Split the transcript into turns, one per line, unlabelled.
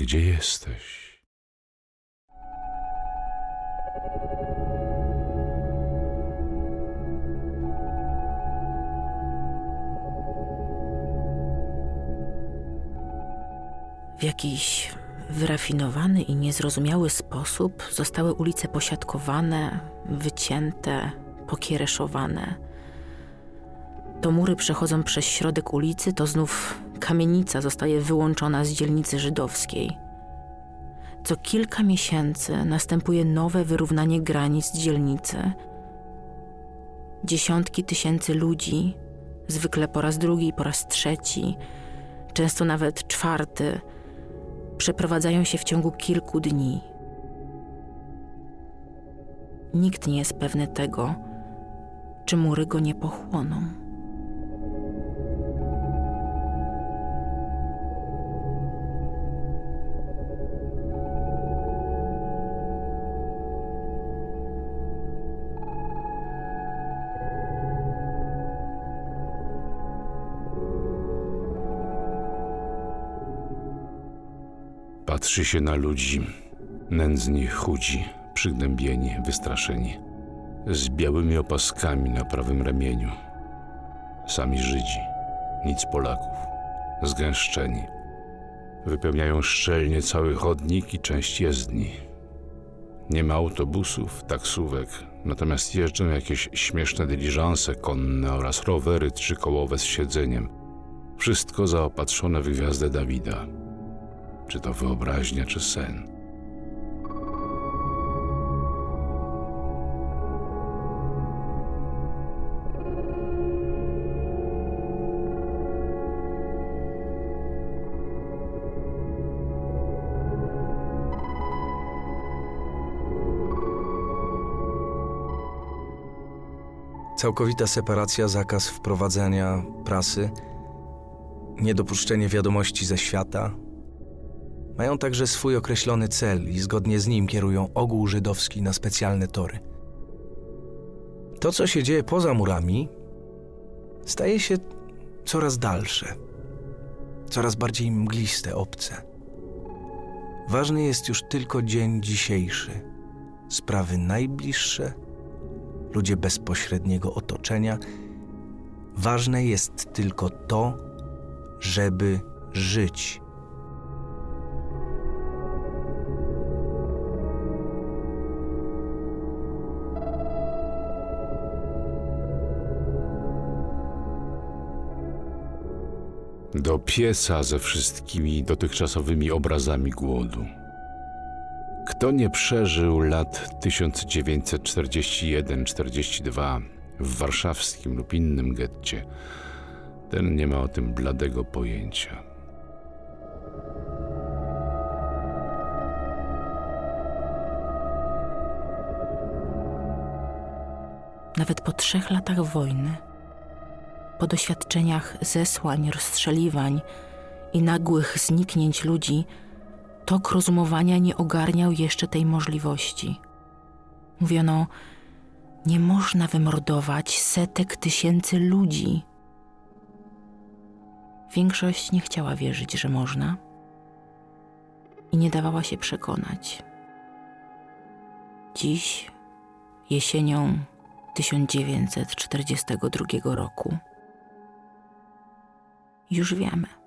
Gdzie jesteś?
W jakiś wyrafinowany i niezrozumiały sposób zostały ulice posiadkowane, wycięte, pokiereszowane. To mury przechodzą przez środek ulicy, to znów kamienica zostaje wyłączona z dzielnicy żydowskiej. Co kilka miesięcy następuje nowe wyrównanie granic dzielnicy. Dziesiątki tysięcy ludzi, zwykle po raz drugi, po raz trzeci, często nawet czwarty, przeprowadzają się w ciągu kilku dni. Nikt nie jest pewny tego, czy mury go nie pochłoną.
Patrzy się na ludzi, nędzni, chudzi, przygnębieni, wystraszeni, z białymi opaskami na prawym ramieniu. Sami Żydzi, nic Polaków, zgęszczeni. Wypełniają szczelnie cały chodnik i część jezdni. Nie ma autobusów, taksówek, natomiast jeżdżą jakieś śmieszne dyliżanse konne oraz rowery trzykołowe z siedzeniem. Wszystko zaopatrzone w gwiazdę Dawida. Czy to wyobraźnia, czy sen?
Całkowita separacja, zakaz wprowadzania prasy, niedopuszczenie wiadomości ze świata. Mają także swój określony cel i zgodnie z nim kierują ogół żydowski na specjalne tory. To, co się dzieje poza murami, staje się coraz dalsze, coraz bardziej mgliste, obce. Ważny jest już tylko dzień dzisiejszy, sprawy najbliższe ludzie bezpośredniego otoczenia. Ważne jest tylko to, żeby żyć.
Do pieca ze wszystkimi dotychczasowymi obrazami głodu. Kto nie przeżył lat 1941-42 w warszawskim lub innym getcie, ten nie ma o tym bladego pojęcia.
Nawet po trzech latach wojny, po doświadczeniach zesłań, rozstrzeliwań i nagłych zniknięć ludzi, tok rozumowania nie ogarniał jeszcze tej możliwości. Mówiono, nie można wymordować setek tysięcy ludzi. Większość nie chciała wierzyć, że można i nie dawała się przekonać. Dziś, jesienią 1942 roku, już wiemy.